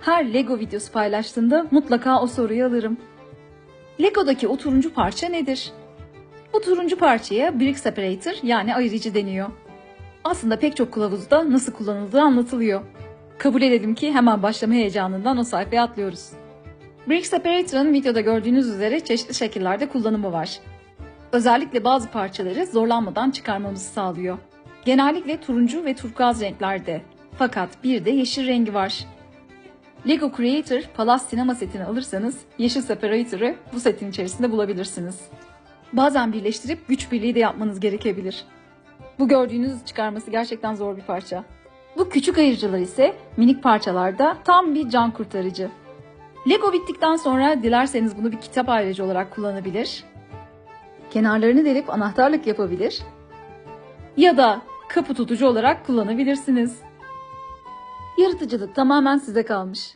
Her Lego videosu paylaştığında mutlaka o soruyu alırım. Lego'daki o turuncu parça nedir? Bu turuncu parçaya brick separator yani ayırıcı deniyor. Aslında pek çok kılavuzda nasıl kullanıldığı anlatılıyor. Kabul edelim ki hemen başlama heyecanından o sayfaya atlıyoruz. Brick separator'ın videoda gördüğünüz üzere çeşitli şekillerde kullanımı var. Özellikle bazı parçaları zorlanmadan çıkarmamızı sağlıyor. Genellikle turuncu ve turkuaz renklerde. Fakat bir de yeşil rengi var. Lego Creator Palace Sinema setini alırsanız yeşil separator'ı bu setin içerisinde bulabilirsiniz. Bazen birleştirip güç birliği de yapmanız gerekebilir. Bu gördüğünüz çıkarması gerçekten zor bir parça. Bu küçük ayırıcılar ise minik parçalarda tam bir can kurtarıcı. Lego bittikten sonra dilerseniz bunu bir kitap ayrıcı olarak kullanabilir. Kenarlarını delip anahtarlık yapabilir. Ya da kapı tutucu olarak kullanabilirsiniz. Yaratıcılık tamamen size kalmış.